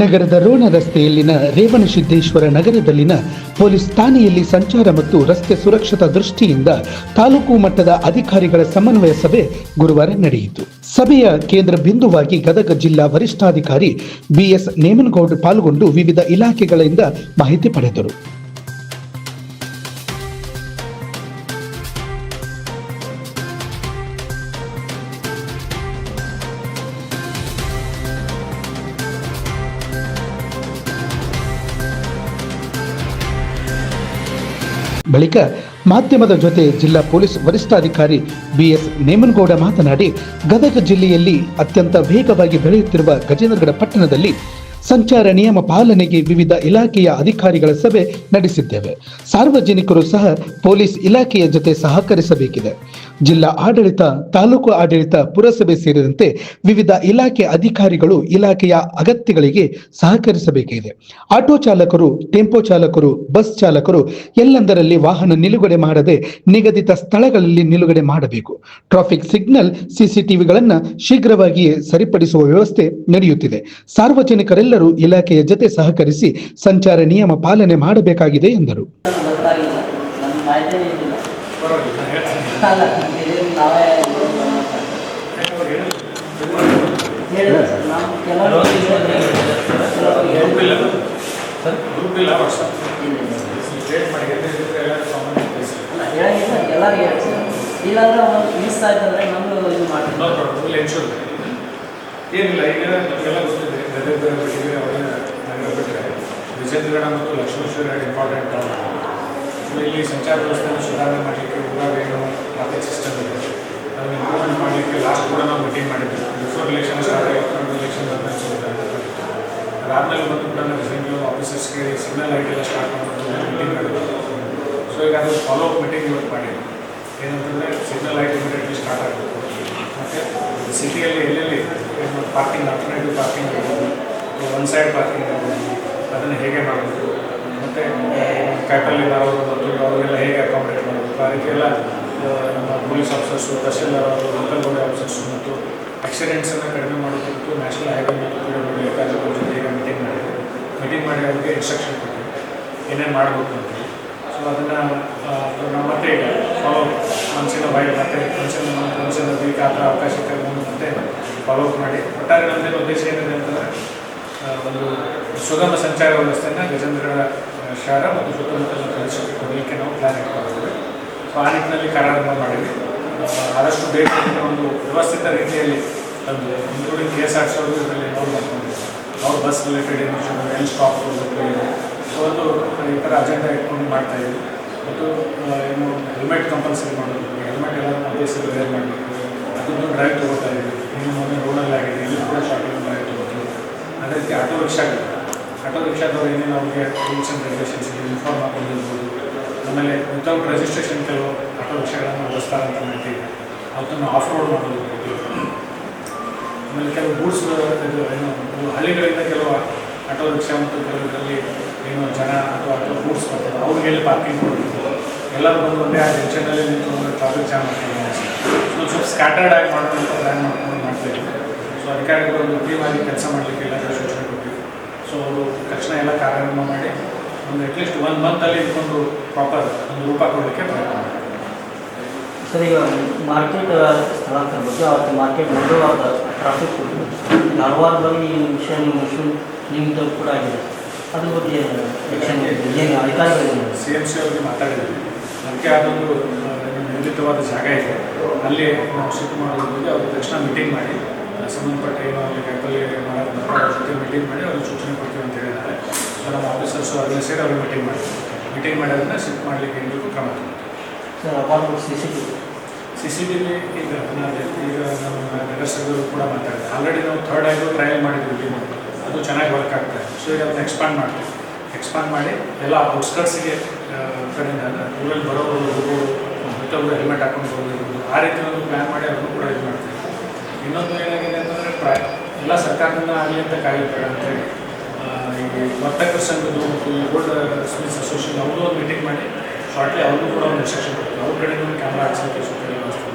ನಗರದ ರೋಣ ರಸ್ತೆಯಲ್ಲಿನ ರೇವಣಸಿದ್ದೇಶ್ವರ ನಗರದಲ್ಲಿನ ಪೊಲೀಸ್ ಠಾಣೆಯಲ್ಲಿ ಸಂಚಾರ ಮತ್ತು ರಸ್ತೆ ಸುರಕ್ಷತಾ ದೃಷ್ಟಿಯಿಂದ ತಾಲೂಕು ಮಟ್ಟದ ಅಧಿಕಾರಿಗಳ ಸಮನ್ವಯ ಸಭೆ ಗುರುವಾರ ನಡೆಯಿತು. ಸಭೆಯ ಕೇಂದ್ರ ಬಿಂದುವಾಗಿ ಗದಗ ಜಿಲ್ಲಾ ವರಿಷ್ಠಾಧಿಕಾರಿ ಬಿಎಸ್ ನೇಮನಗೌಡ ಪಾಲ್ಗೊಂಡು ವಿವಿಧ ಇಲಾಖೆಗಳಿಂದ ಮಾಹಿತಿ ಪಡೆದರು. ಬಳಿಕ ಮಾಧ್ಯಮದ ಜೊತೆ ಜಿಲ್ಲಾ ಪೊಲೀಸ್ ವರಿಷ್ಠಾಧಿಕಾರಿ ಬಿಎಸ್ ನೇಮನಗೌಡ ಮಾತನಾಡಿ, ಗದಗ ಜಿಲ್ಲೆಯಲ್ಲಿ ಅತ್ಯಂತ ವೇಗವಾಗಿ ಬೆಳೆಯುತ್ತಿರುವ ಗಜೇಂದ್ರಗಡ ಪಟ್ಟಣದಲ್ಲಿ ಸಂಚಾರ ನಿಯಮ ಪಾಲನೆಗೆ ವಿವಿಧ ಇಲಾಖೆಯ ಅಧಿಕಾರಿಗಳ ಸಭೆ ನಡೆಸಿದ್ದೇವೆ. ಸಾರ್ವಜನಿಕರು ಸಹ ಪೊಲೀಸ್ ಇಲಾಖೆಯ ಜೊತೆ ಸಹಕರಿಸಬೇಕಿದೆ. ಜಿಲ್ಲಾ ಆಡಳಿತ, ತಾಲೂಕು ಆಡಳಿತ, ಪುರಸಭೆ ಸೇರಿದಂತೆ ವಿವಿಧ ಇಲಾಖೆ ಅಧಿಕಾರಿಗಳು ಇಲಾಖೆಯ ಅಗತ್ಯಗಳಿಗೆ ಸಹಕರಿಸಬೇಕಿದೆ. ಆಟೋ ಚಾಲಕರು, ಟೆಂಪೋ ಚಾಲಕರು, ಬಸ್ ಚಾಲಕರು ಎಲ್ಲೆಂದರಲ್ಲಿ ವಾಹನ ನಿಲುಗಡೆ ಮಾಡದೆ ನಿಗದಿತ ಸ್ಥಳಗಳಲ್ಲಿ ನಿಲುಗಡೆ ಮಾಡಬೇಕು. ಟ್ರಾಫಿಕ್ ಸಿಗ್ನಲ್, ಸಿಸಿಟಿವಿಗಳನ್ನು ಶೀಘ್ರವಾಗಿಯೇ ಸರಿಪಡಿಸುವ ವ್ಯವಸ್ಥೆ ನಡೆಯುತ್ತಿದೆ. ಸಾರ್ವಜನಿಕರೆಲ್ಲರೂ ಇಲಾಖೆಯ ಜೊತೆ ಸಹಕರಿಸಿ ಸಂಚಾರ ನಿಯಮ ಪಾಲನೆ ಮಾಡಬೇಕಾಗಿದೆ ಎಂದರು. ಎಲ್ಲರೂ ಮಿಸ್ ಆಯ್ತಂದ್ರೆ ಇದು ಮಾಡ್ತೀವಿ ಏನಿಲ್ಲ ಈಗ ನಮಗೆಲ್ಲ ಗೊತ್ತಿದೆ ಗದಗ ಬಿಟ್ಟಿದ್ರೆ ಅವರ ನಗರ ಬಿಟ್ಟರೆ ವಿಜಯನಗರ ಮತ್ತು ಲಕ್ಷ್ಮೇಶ್ವರ ಇಂಪಾರ್ಟೆಂಟ್ ಸೊ ಇಲ್ಲಿ ಸಂಚಾರ ವ್ಯವಸ್ಥೆಯನ್ನು ಸುಧಾರಣೆ ಮಾಡಲಿಕ್ಕೆ ಇವಾಗ ಏನು ಟ್ರಾಫಿಕ್ ಸಿಸ್ಟಮ್ ಇದೆ. ಅದನ್ನು ಇಂಪ್ರೂವ್ಮೆಂಟ್ ಮಾಡಲಿಕ್ಕೆ ಲಾಸ್ಟ್ ಕೂಡ ನಾವು ಮೀಟಿಂಗ್ ಮಾಡಿದ್ದೀವಿ ಬಿಫೋರ್ ಇಲೆಕ್ಷನ್ ಸ್ಟಾರ್ಟ್ ಆಗಿ ಇಲೆಕ್ಷನ್ ಅದಾದಮೇಲೆ ಬಂದು ಕೂಡ ನಾವು ಆಫೀಸರ್ಸ್ಗೆ ಸಿಗ್ನಲ್ ಲೈಟ್ ಎಲ್ಲ ಸ್ಟಾರ್ಟ್ ಮಾಡೋದು ಮೀಟಿಂಗ್ ಮಾಡಿದ್ವಿ. ಸೊ ಈಗ ಅದು ಫಾಲೋ ಅಪ್ ಮೀಟಿಂಗ್ ಇವತ್ತು ಮಾಡಿದ್ವಿ. ಏನಂತಂದರೆ ಸಿಗ್ನಲ್ ಲೈಟ್ ಇಮಿಡಿಯೇಟ್ಲಿ ಸ್ಟಾರ್ಟ್ ಆಗಬೇಕು ಮತ್ತು ಸಿಟಿಯಲ್ಲಿ ಎಲ್ಲೆಲ್ಲಿ ಪಾರ್ಕಿಂಗ್ ಆಲ್ಟರ್ನೇಟಿವ್ ಪಾರ್ಕಿಂಗ್ ಇರ್ಬೋದು. ಒನ್ ಸೈಡ್ ಪಾರ್ಕಿಂಗ್ ಇರ್ಬೋದು. ಅದನ್ನು ಹೇಗೆ ಮಾಡಬೇಕು? ಮತ್ತು ಕಾಯಿಪಲ್ಲೆ ಅವರು ಮತ್ತು ಅವರೆಲ್ಲ ಹೇಗೆ ಅಕಾಮಿಡೇಟ್ ಮಾಡಬೇಕು? ಆ ರೀತಿಯೆಲ್ಲ ನಮ್ಮ ಪೊಲೀಸ್ ಆಫೀಸರ್ಸು ತಹಶೀಲ್ದಾರ್ ಅವರು ಲೋಕಲ್ ಬೋರ್ಡ್ ಆಫೀಸರ್ಸು ಮತ್ತು ಆಕ್ಸಿಡೆಂಟ್ಸನ್ನು ಕಡಿಮೆ ಮಾಡೋದಕ್ಕೂ ನ್ಯಾಷನಲ್ ಹೈವೇ ಮತ್ತು ಪಿ ಅಧಿಕಾರಿಗಳ ಜೊತೆ ಈಗ ಮೀಟಿಂಗ್ ಮಾಡಿದ್ರು ಮೀಟಿಂಗ್ ಮಾಡಿ ಅವ್ರಿಗೆ ಇನ್ಸ್ಟ್ರಕ್ಷನ್ ಕೊಟ್ಟಿವಿ ಏನೇನು ಮಾಡಬೇಕು ಅಂತ ಸೊ ಅದನ್ನು ಮತ್ತೆ ಈಗ ಮನಸ್ಸಿನ ಭಯ ಮತ್ತೆ ಮನುಷ್ಯನ ಮನುಷ್ಯನ ಥರ ಅವಕಾಶ ಮತ್ತೆ ಫಾಲೋ ಅಪ್ ಮಾಡಿ ಒಟ್ಟಾರೆ ನಮ್ಮದೇನು ಉದ್ದೇಶ ಏನಿದೆ ಅಂತಂದರೆ ಒಂದು ಸುಗಮ ಸಂಚಾರ ವ್ಯವಸ್ಥೆಯನ್ನು ಗಜೇಂದ್ರ ಶಹರ ಮತ್ತು ಸುತ್ತಮುತ್ತಲಿನ ಪ್ರದೇಶಕ್ಕೆ ಕೊಡಲಿಕ್ಕೆ ನಾವು ಪ್ಲ್ಯಾನ್ ಇಟ್ಕೊಂಡಿದ್ದೀವಿ ಸೊ ಆ ನಿಟ್ಟಿನಲ್ಲಿ ಕಾರ್ಯಾರಂಭ ಮಾಡಿದ್ವಿ ಆದಷ್ಟು ಬೇಗ ಒಂದು ವ್ಯವಸ್ಥಿತ ರೀತಿಯಲ್ಲಿ ಒಂದು including K S R C ಅವರು ಇದರಲ್ಲಿ ನೋಡ್ಬೇಕು ಮಾಡ್ಕೊಂಡಿದ್ದಾರೆ ಅವ್ರು ಬಸ್ ರಿಲೇಟೆಡ್ ಏನು ಎಲ್ಲಿ ಸ್ಟಾಪ್ ಸೊ ಒಂದು ಈ ಥರ ಅಜೆಂಡಾ ಇಟ್ಕೊಂಡು ಮಾಡ್ತಾ ಇದ್ವಿ ಮತ್ತು ಏನು ಹೆಲ್ಮೆಟ್ ಕಂಪಲ್ಸರಿ ಮಾಡೋದು ಹೆಲ್ಮೆಟ್ ಎಲ್ಲ ಕಂಪಲ್ಸರಿ ವೇರ್ ಮಾಡಬೇಕು. ಅದನ್ನು ಡ್ರೈವ್ ತೊಗೋತಾ ಇದ್ದೀವಿ. ಇನ್ನು ಮೊನ್ನೆ ರೋಡಲ್ಲಿ ಆಗಿದೆ. ಇಲ್ಲಿ ಕೂಡ ಶಾರ್ಟಿಂಗ್ ಡ್ರೈವ್ ತೊಗೋತೀವಿ ಅದೇ ರೀತಿ ಆಟೋ ರಿಕ್ಷಾಗಳು ಆಟೋ ರಿಕ್ಷಾದವ್ರು ಏನೇನು ಅವ್ರಿಗೆ ರೂಲ್ಸ್ ಆ್ಯಂಡ್ ರೆಗ್ಯುಲೇಷನ್ಸ್ ಇನ್ಫಾರ್ಮ್ ಮಾಡ್ಕೊಂಡಿರ್ಬೋದು ಆಮೇಲೆ ವಿತೌಟ್ ರಿಜಿಸ್ಟ್ರೇಷನ್ ಕೆಲವು ಆಟೋ ರಿಕ್ಷಾಗಳನ್ನು ಬಳಸ್ತಾರೆ ಅಂತ ಮಾಡ್ತೀವಿ ಅವತ್ತನ್ನು ಆಫ್ ರೋಡ್ ಮಾಡೋದು ಆಮೇಲೆ ಕೆಲವು ಗೂಡ್ಸ್ ಇದು, ಏನು, ಹಳ್ಳಿಗಳಿಂದ ಕೆಲವು ಆಟೋ ರಿಕ್ಷಾ ಮತ್ತು ಕೆಲವರಲ್ಲಿ ಏನು ಜನ ಅಥವಾ ಆಟೋ ಗೂಡ್ಸ್ ಬರ್ತಾರೆ ಅವ್ರಿಗೆ ಎಲ್ಲಿ ಪಾರ್ಕಿಂಗ್ ಕೊಡಬೇಕು ಎಲ್ಲರೂ ಬಂದು ಒಂದೇ ಆ ಜಂಕ್ಷನಲ್ಲಿ ನಿಂತ್ಕೊಂಡು ಟ್ರಾಫಿಕ್ ಜಾಮ್ ಆಗ್ತೀವಿ ಸೊ ಸ್ವಲ್ಪ ಸ್ಕ್ಯಾಟರ್ಡ್ ಆಗಿ ಮಾಡೋದಂತ ಪ್ಲ್ಯಾನ್ ಮಾಡ್ಕೊಂಡು ಮಾಡ್ತಾಯಿದ್ವಿ ಸೊ ಅಧಿಕಾರಿಗಳು ಒಂದು ಟೀಮ್ ಆಗಿ ಕೆಲಸ ಮಾಡಲಿಕ್ಕೆ ಎಲ್ಲ ಸೂಚನೆ ಕೊಟ್ಟಿವಿ ಸೊ ಅವರು ತಕ್ಷಣ ಎಲ್ಲ ಕಾರ್ಯಕ್ರಮ ಮಾಡಿ ಒಂದು ಅಟ್ಲೀಸ್ಟ್ ಒಂದು ಮಂತಲ್ಲಿ ಇಟ್ಕೊಂಡು ಪ್ರಾಪರ್ ಒಂದು ರೂಪ ಕೊಡಲಿಕ್ಕೆ ಪ್ರಯತ್ನ ಮಾಡ್ತೀವಿ ಸರ್, ಈಗ ಮಾರ್ಕೆಟ್ ಸ್ಥಳಾಂತರ ಬಗ್ಗೆ ಅವತ್ತು ಮಾರ್ಕೆಟ್ ಮಂಗಳವಾರದ ಟ್ರಾಫಿಕ್ ಹಲವಾರು ಧಾರವಾಡದಲ್ಲಿ ಈ ವಿಷಯ ನಿಮ್ಮ ಕೂಡ ಆಗಿದೆ. ಅದ್ರ ಬಗ್ಗೆ ಏನು ಅಧಿಕಾರಿಗಳು ಸಿ ಎಂ ಸಿ ಅವ್ರಿಗೆ ಮಾತಾಡಿದ್ವಿ. ಅದಕ್ಕೆ ಅದೊಂದು ನಿರ್ಮಿತವಾದ ಜಾಗ ಇದೆ. ಅಲ್ಲಿ ನಾವು ಶಿಫ್ಟ್ ಮಾಡೋದ್ರ ಬಗ್ಗೆ ಅವ್ರ ತಕ್ಷಣ ಮೀಟಿಂಗ್ ಮಾಡಿ ಸಂಬಂಧಪಟ್ಟ ಏನು ಅಲ್ಲಿ ಮಾಡೋದು ಅವ್ರ ಜೊತೆ ಮೀಟಿಂಗ್ ಮಾಡಿ ಅವ್ರಿಗೆ ಸೂಚನೆ ಕೊಡ್ತೀವಿ ಅಂತ ಹೇಳಿದ್ದಾರೆ. ನಮ್ಮ ಆಫೀಸರ್ಸು ಅದನ್ನ ಸೇರಿ ಅವ್ರಿಗೆ ಮೀಟಿಂಗ್ ಮಾಡಿ ಮೀಟಿಂಗ್ ಮಾಡೋದನ್ನ ಶಿಫ್ಟ್ ಮಾಡಲಿಕ್ಕೆ ಏನು ಕ್ರಮ sir apart C C T C C T V ಈಗ ಈಗ ನಮ್ಮ ನಗರಸಭೆಯವರು ಕೂಡ ಮಾತಾಡಿದೆ ಆಲ್ರೆಡಿ ನಾವು ಥರ್ಡ್ ಆಗಿ ಟ್ರಯಲ್ ಮಾಡಿದ್ವಿ. ಅದು ಚೆನ್ನಾಗಿ ವರ್ಕ್ ಆಗ್ತದೆ. ಸೊ ಈಗ ಅದನ್ನ ಎಕ್ಸ್ಪ್ಯಾಂಡ್ ಮಾಡ್ತೀವಿ. ಎಕ್ಸ್ಪ್ಯಾಂಡ್ ಮಾಡಿ ಎಲ್ಲ ಔಟ್ಸ್ಕರ್ಟ್ಸಿಗೆ ಕಡೆಯಿಂದ ಊರಲ್ಲಿ ಬರೋರು ಹೋಗೋರು ಮತ್ತೊಬ್ಬರು ಹೆಲ್ಮೆಟ್ ಹಾಕೊಂಡು ಹೋಗಿರ್ಬೋದು ಆ ರೀತಿ ಒಂದು ಪ್ಲ್ಯಾನ್ ಮಾಡಿ ಅದನ್ನು ಕೂಡ ಇದು ಮಾಡ್ತೀವಿ. ಇನ್ನೊಂದು ಏನಾಗಿದೆ ಅಂತಂದರೆ ಪ್ರಾಯ ಎಲ್ಲ ಸರ್ಕಾರದಿಂದ ಆಗಲಿ ಅಂತ ಕಾಯಿಲ್ಲ ಅಂತೇಳಿ ಆ, ಈ ವರ್ತಕರ ಸಂಘದ್ದು ಮತ್ತು ಓಲ್ಡ್ ಸ್ಮಿತ್ಸ್ ಅಸೋಸಿಯೇಷನ್ ಅವ್ರದ್ದು ಒಂದು ಮೀಟಿಂಗ್ ಮಾಡಿ ಶಾರ್ಟ್ಲಿ ಅವ್ರಿಗೂ ಕೂಡ ಒಂದು ಇನ್ಸ್ಟ್ರಕ್ಷನ್ ಕೊಡ್ತೀವಿ. ಅವ್ರ ಕಡೆಯಿಂದ ಕ್ಯಾಮ್ರಾ ಹಾಕ್ಸೋಕ್ಕೆ ವ್ಯವಸ್ಥೆ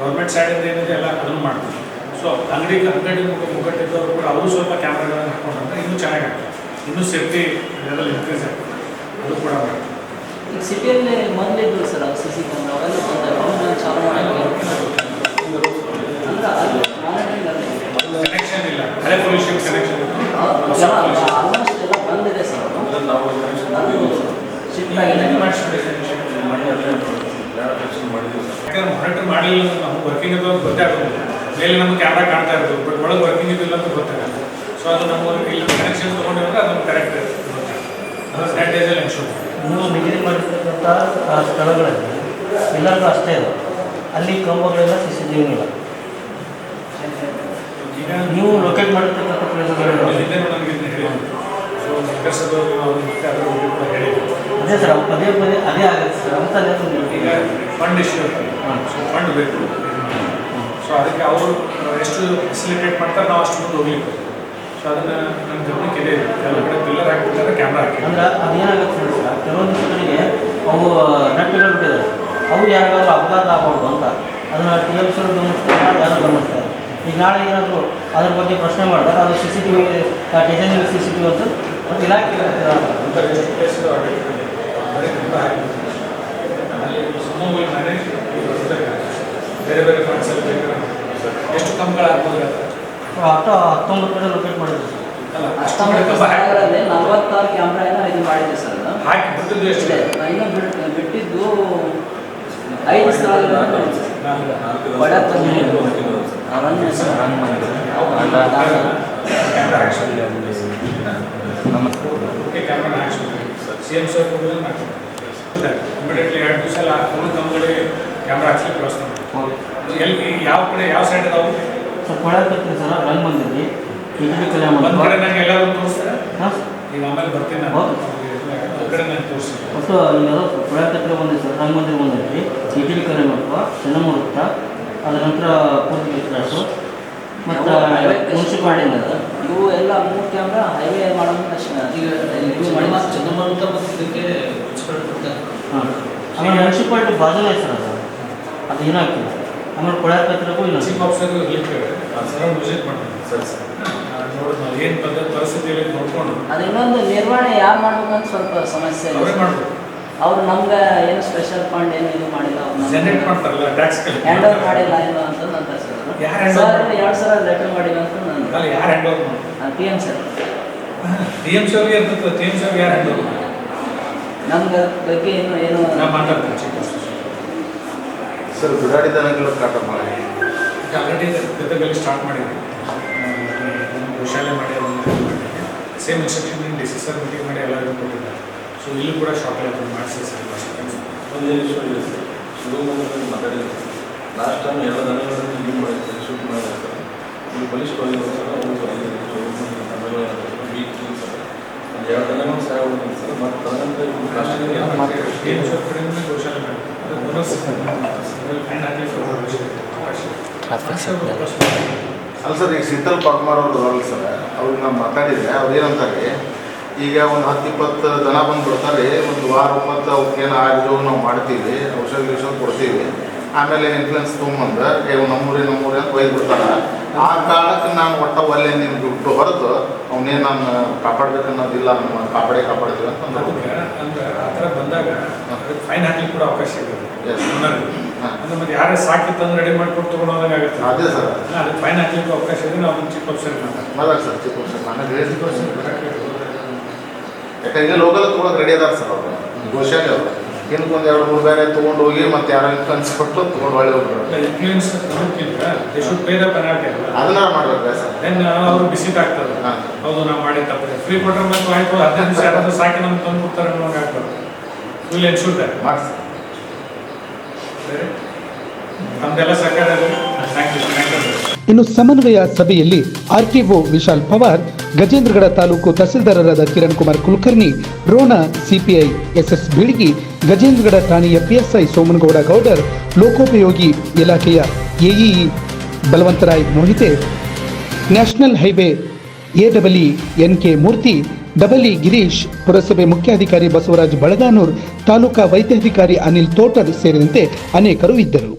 ಗೌರ್ಮೆಂಟ್ ಸೈಡಿಂದ ಏನಿದೆ ಎಲ್ಲ ಅದನ್ನು ಮಾಡ್ತೀವಿ. ಸೊ ಅಂಗಡಿ ಅಂಗಡಿ ಮುಖ ಮುಖಟ್ಟಿದ್ದವರು ಕೂಡ ಅವರು ಸ್ವಲ್ಪ ಕ್ಯಾಮ್ರಾಗಳನ್ನು ಹಾಕೊಂಡ್ರೆ ಇನ್ನೂ ಚೆನ್ನಾಗಾಗ್ತದೆ ಇನ್ನೂ ಸೇಫ್ಟಿ ಲೆವೆಲ್ ಇನ್ಕ್ರೀಸ್ ಆಗ್ತದೆ. ಅದು ಕೂಡ ಮಾಡ್ತೀವಿ ಈಗ ಸಿಟಿಯಲ್ಲಿ ಮೊದಲಿದ್ದು ಸರ್ ಸಿ ಸಿ ಕ್ಯಾಮ್ರಾ ಅವೆಲ್ಲ ಅವ್ರನ್ನ ಚಾಲು ಮಾಡಿ ಅಂದ್ರೆ ಅದು ಮಾನಿಟರಿಂಗ್ ಅಲ್ಲಿ. ಕನೆಕ್ಷನ್ ಇಲ್ಲ. ಹಳೆ ಪೊಲ್ಯೂಷನ್ ಕನೆಕ್ಷನ್ ಆಲ್ಮೋಸ್ಟ್ ಎಲ್ಲ ಬಂದಿದೆ ಸರ್ ಶಿಫ್ಟ್ ಆಗಿದೆ. ಯಾಕಂದ್ರೆ ಮಾನಿಟರ್ ಮಾಡಿಲ್ಲ ನಮ್ಗೆ ವರ್ಕಿಂಗ್ ಅಂತ ಗೊತ್ತೇ ಆಗೋದಿಲ್ಲ. ಮೇಲೆ ನಮ್ಮ ಕ್ಯಾಮ್ರಾ ಕಾಣ್ತಾ ಇರ್ತದೆ ಬಟ್ ಒಳಗೆ ವರ್ಕಿಂಗ್ ಇದಿಲ್ಲ ಅಂತ ಗೊತ್ತಾಗಲ್ಲ. ಸೊ ಅದು ನಮ್ಮ ಇಲ್ಲಿ ಕನೆಕ್ಷನ್ ತೊಗೊಂಡಿದ್ರೆ ಅದನ್ನು ಕರೆಕ್ಟ್ ಅದು ಟೆನ್ ಡೇಸಲ್ಲಿ ಎನ್ಶೂರ್ ನೀವು ನಿಗದಿ ಮಾಡಿರ್ತಕ್ಕಂಥ ಆ ಸ್ಥಳಗಳಲ್ಲಿ ಎಲ್ಲರಿಗೂ ಅಷ್ಟೇ ಇದೆ ಅಲ್ಲಿ ಕಂಬಗಳೆಲ್ಲ ಸಿ ಸಿ ಟಿ ಇಲ್ಲ ಈಗ ನೀವು ಲೊಕೇಟ್ ಮಾಡಿರ್ತಕ್ಕಂಥ ಅದೇ ಸರ್ ಪದೇ ಪದೇ ಅದೇ ಆಗುತ್ತೆ ಸರ್ ಅಂತ. ಫಂಡ್ ಇಶ್ಯೂ ಫಂಡ್ ಬೇಕು. ಸೊ ಅದಕ್ಕೆ ಅವರು ಎಷ್ಟು ಫೆಸಿಲಿಟೇಟ್ ಮಾಡ್ತಾರೆ ನಾವು ಅಷ್ಟು ಮುಂದೆ ಹೋಗ್ಲಿಕ್ಕೆ ಸೊ ಅದನ್ನು ನನ್ನ ಗಮನಕ್ಕೆ ಇದೆ. ಕೆಲವು ಕಡೆ ಪಿಲ್ಲರ್ ಹಾಕ್ಬಿಟ್ಟಾರೆ ಕ್ಯಾಮ್ರಾ ಹಾಕಿ ಅಂದ್ರೆ ಅದೇನಾಗುತ್ತೆ ಸರ್ ಕೆಲವೊಂದು ಜನರಿಗೆ ಅವು ನಟ್ಟುಗಳು ಬಿಟ್ಟಿದ್ದಾರೆ. ಅವು ಯಾರಿಗಾದ್ರೂ ಅಪಘಾತ ಆಗ್ಬಾರ್ದು ಅಂತ. ಅದನ್ನು ಟಿ ಎಫ್ ಸರ್ ಗಮನಿಸ್ತಾರೆ ಯಾರು ಗಮನಿಸ್ತಾರೆ? ಈಗ ನಾಳೆ ಏನಾದರೂ ಅದ್ರ ಬಗ್ಗೆ ಪ್ರಶ್ನೆ ಮಾಡ್ತಾರೆ ಅದು C C T V design C C T V ಅಂತ. ಒಂದು ಇಲಾಖೆ ಅಲ್ಲಿ ಸುಮ್ಮನೆ ಮ್ಯಾನೇಜ್ ಬೇರೆ ಬೇರೆ ಫಂಡ್ಸ್ ಎಲ್ಲ ಬೇಕಾಗುತ್ತೆ ಎಷ್ಟು ಕಂಪ್ಗಳಾಗ್ಬೋದು ಹತ್ತು ಹತ್ತೊಂಬತ್ತು ಕಡೆ ಲೊಕೇಟ್ ಸಾವಿರದಲ್ಲಿ ನಲವತ್ತಾರು ಕ್ಯಾಮ್ರಾ ಏನೋ ಇದು ಮಾಡಿದೆ ಸರ್ ಹಾಕಿ ಬಿಟ್ಟಿದ್ದು ಎಷ್ಟು. ಇನ್ನು ಬಿಟ್ ಬಿಟ್ಟಿದ್ದು ಐದು ಸಾವಿರ ಅರಣ್ಯ ಸಿ ಎಂ ಸರ್ ಇಮಿಡಿಯೇಟ್ಲಿ ಎರಡು ದಿವಸ ಎಲ್ಲ ಮೂರು ಕಂಬಗಳಿಗೆ ಕ್ಯಾಮ್ರಾ ಹಾಕ್ಸ್ಲಿಕ್ಕೆ ಮಾಡಿ ಎಲ್ಲಿ ಯಾವ ಕಡೆ ಯಾವ ಸೈಡ್ ಅದಾವು? ಸರ್ ಕೊಡಕತ್ತೀರಿ ಸರ್ ರಂಗ್ ಬಂದಿದ್ವಿ ಇಡ್ಲಿ ಕಲ್ಯಾಣ ಒಂದು ಮಂಟಪ. ಕಡೆ ನಂಗೆ ಎಲ್ಲರೂ ತೋರಿಸ್ತಾರೆ? ಹಾಂ ಈಗ ಆಮೇಲೆ ಬರ್ತೀನಿ ನಾನು. ಕಡೆ ತೋರಿಸ್ತೀನಿ. ಒಟ್ಟು ಬಂದಿದೆ ಸರ್ ರಂಗ್ ಮಂದಿರ ಬಂದಿದ್ವಿ ಇಡ್ಲಿ ಕಲ್ಯಾಣ ಮಂಟಪ ಚೆನ್ನಮ್ಮ ಅದರ ನಂತರ ಪೂರ್ತಿ ಮತ್ತು ಮುನ್ಸಿಪಾಲಿಟಿ ಇವು ಎಲ್ಲ ಮೂರು ಕ್ಯಾಮ್ರಾ ಹೈವೇ ಮಾಡೋದು ಅಷ್ಟೇ. ಈಗ ಹಾಂ. ಆಮೇಲೆ ಮುನ್ಸಿಪಾಲಿಟಿ ಬಾಜುನೇ ಸರ್ ಅದು. ಅದು ಏನೂ ಹಾಕಿಲ್ಲ ಆಮೇಲೆ ಕೊಡಕತ್ತಿರಕ್ಕೂ ಇಲ್ಲ ಚೀಫ್ ಆಫೀಸರ್ ಇರ್ಲಿಕ್ಕೆ ಸರ್ ವಿಸಿಟ್ ಮಾಡ್ತೀನಿ. ನೋಡೋದು ನಾವು ಏನು ಪದ್ಧತಿ ಪರಿಸ್ಥಿತಿಯಲ್ಲಿ ನೋಡ್ಕೊಂಡು. ಅದು ಇನ್ನೊಂದು ನಿರ್ವಹಣೆ ಯಾರು ಅಂತ ಸ್ವಲ್ಪ ಸಮಸ್ಯೆ ಅವರೇ ನಮ್ಗೆ ಏನು ಸ್ಪೆಷಲ್ ಫಂಡ್ ಏನು ಇದು ಮಾಡಿಲ್ಲ ಜನರೇಟ್ ಮಾಡ್ತಾರಲ್ಲ ಟ್ಯಾಕ್ಸ್ ಹ್ಯಾಂಡ್ ಓವರ್ ಮಾಡಿಲ್ಲ ಏನು ಅಂತ ನನ್ನ ಸರ್ ಎರಡು ಸಲ ಲೆಟರ್ ಮಾಡಿಲ್ಲ ಅಂತ ನಾನು ಯಾರು ಹ್ಯಾಂಡ್ ಓವರ್ ಮಾಡ್ತಾರೆ? ಟಿ ಎಂ ಸರ್ ಇರ್ತದೆ ಪಿ ಎಂ ಸಿ ಅವ್ರಿಗೆ ಯಾರು ಹ್ಯಾಂಡ್ ಓವರ್ ನಮ್ಗೆ ಬಗ್ಗೆ ಏನು ಏನು ಮಾತಾಡ್ತೀನಿ ಸರ್ ಬಿಡಾಡಿ ದನಗಳು ಕಾಟ ಮಾಡಿ ಆಲ್ರೆಡಿ ಗದಗಲ್ಲಿ ಸ್ಟಾರ್ಟ್ ಮಾಡಿದ್ವಿ. ಶಾಲೆ ಮಾಡಿ same instruction D C sir meeting ಮಾಡಿ ಎಲ್ಲರಿಗೂ ಕೊಟ್ಟಿದ್ದಾರೆ. ಸೊ ಇಲ್ಲೂ ಕೂಡ ಶಾರ್ಟ್ ಲೈಫ್ ಮಾಡಿಸಿ ಸರ್ ಒಂದು ವಿಷಯ ಇದೆ ಸರ್. ಶಿವಮೊಗ್ಗದಲ್ಲಿ ಮಾತಾಡಿದ್ರು ಲಾಸ್ಟ್ ಟೈಮ್ ಎಲ್ಲ ದನಗಳನ್ನು ಇದು ಮಾಡಿದ್ದಾರೆ ಶೂಟ್ ಮಾಡಿದ್ದಾರೆ ಇಲ್ಲಿ ಪೊಲೀಸ್ ಹೋಗಿದ್ರು ಸರ್ ಅವರು ಒಂದು ಎರಡು ದನಗಳು ಸರ್. ಮತ್ತು ತದನಂತರ ಲಾಸ್ಟ್ ಏನು ಗೋಶಾಲೆ ಮಾಡಿ ಅಲ್ಲ ಸರ್, ಈಗ ಶೀತಲ್ ಪಾಕ್ಮಾರ್ ಅವರು ಅಲ್ಲ ಸರ್. ಅವ್ರಿಗೆ ನಾನು ಮಾತಾಡಿದ್ದೆ ಅವ್ರು ಏನಂತಾರೆ? ಈಗ ಒಂದು ಹತ್ತು ಇಪ್ಪತ್ತು ಜನ ಬಂದು ಬಿಡ್ತಾರೆ ಒಂದು ವಾರ ಒಂಬತ್ತು ಏನು ಆಗಿದವು ನಾವು ಮಾಡ್ತೀವಿ. ಔಷಧ ಗಿಷಧ ಕೊಡ್ತೀವಿ. ಆಮೇಲೆ ಇನ್ಫ್ಲೂಯೆನ್ಸ್ ತೊಗೊಂಬಂದು, ಏ ನಮ್ಮೂರಿ ನಮ್ಮೂರಿ ಅಂತ ಒಯ್ದು ಬಿಡ್ತಾರೆ. ಆ ಕಾರಣಕ್ಕೆ ನಾನು ಒಟ್ಟ ಒಲ್ಲೆ ನಿಮ್ಗೆ ಬಿಟ್ಟು ಹೊರತು ಅವನೇ ನಾನು ಕಾಪಾಡ್ಬೇಕನ್ನೋದಿಲ್ಲ ನಮ್ಮ ಕಾಪಾಡೇ ಕಾಪಾಡ್ತೀವಿ ಅಂತ ಅಂದ್ರು. ಅಂದ್ರೆ ಆ ಥರ ಬಂದಾಗ ಫೈನ್ ಹಾಕ್ಲಿಕ್ಕೆ ಕೂಡ ಅವಕಾಶ ಇದೆ. ಅಂದ್ರೆ ಮತ್ತೆ ಯಾರೇ ಸಾಕಿ ತಂದು ರೆಡಿ ಮಾಡ್ಕೊಂಡು ತೊಗೊಂಡೋದಂಗೆ ಆಗುತ್ತೆ. ಅದೇ ಸರ್. ಅದಕ್ಕೆ ಫೈನ್ ಹಾಕ್ಲಿಕ್ಕೆ ಅವಕಾಶ ಇದೆ ನಾವು ಚೀಫ್ ಆಫೀಸರ್ ಮಾತಾಡಿ ಸರ್ ಚಿಕ್ಕ ವರ್ಷ ನಾನು ಹೇಳಿ ಯಾಕಂದ್ರೆ ಲೋಕಲ್ ತೊಗೊಳಕ್ಕೆ ರೆಡಿ ಅದಾರ ಸರ್ ಅವರು. ಘೋಷಣೆ ಅವರು. ಇನ್ನೊಂದು ಒಂದು ಎರಡು ಮೂರು ಬೇರೆ ತೊಗೊಂಡು ಹೋಗಿ ಮತ್ತೆ ಯಾರೋ ಇನ್ಫ್ಲೂನ್ಸ್ ಕೊಟ್ಟು ತೊಗೊಂಡು ಒಳ್ಳೆ ಹೋಗ್ರು they should pay the penalty ಅಲ್ಲ? ಅದನ್ನ ಮಾಡ್ಬೇಕು ಸರ್. ಬಿಸಿಟ್ ಆಗ್ತದೆ. ಹೌದು ನಾವು ಮಾಡಿ ತಪ್ಪಿದೆ ಫ್ರೀ ಕೊಟ್ಟರೆ ಮತ್ತು ಆಯ್ತು ಹದಿನೈದು ದಿವಸ ಯಾರಾದ್ರೂ ಸಾಕಿ ನಮ್ಗೆ ತಂದು ಕೊಡ್ತಾರೆ ಅನ್ನೋಂಗೆ ಆಗ್ತದೆ. ವಿಲ್ ಎನ್ಶೂರ್ ದಟ್ ಮಾಡಿಸಿ ನಮ್ದೆಲ್ಲ ಸರ್ಕಾರ ಥ್ಯಾಂಕ್ ಯು ಥ್ಯಾಂಕ್ ಯು ಇನ್ನು ಸಮನ್ವಯ ಸಭೆಯಲ್ಲಿ ಆರ್ಟಿಒ ವಿಶಾಲ್ ಪವಾರ್ ಗಜೇಂದ್ರಗಡ ತಾಲೂಕು ತಹಸೀಲ್ದಾರರಾದ ಕಿರಣ್ ಕುಮಾರ್ ಕುಲಕರ್ಣಿ ರೋಣ ಸಿಪಿಐ ಎಸ್ಎಸ್ ಬೀಳಿಗಿ ಗಜೇಂದ್ರಗಡ ಠಾಣೆಯ ಪಿಎಸ್ಐ ಸೋಮನಗೌಡ ಗೌಡರ್ ಲೋಕೋಪಯೋಗಿ ಇಲಾಖೆಯ AE Balavantaray Mohite, national highway A double N K Murthy double E Girish ಪುರಸಭೆ ಮುಖ್ಯಾಧಿಕಾರಿ ಬಸವರಾಜ್ ಬಳಗಾನೂರ್, ತಾಲೂಕಾ ವೈದ್ಯಾಧಿಕಾರಿ ಅನಿಲ್ ತೋಟರ್ ಸೇರಿದಂತೆ ಅನೇಕರು ಇದ್ದರು.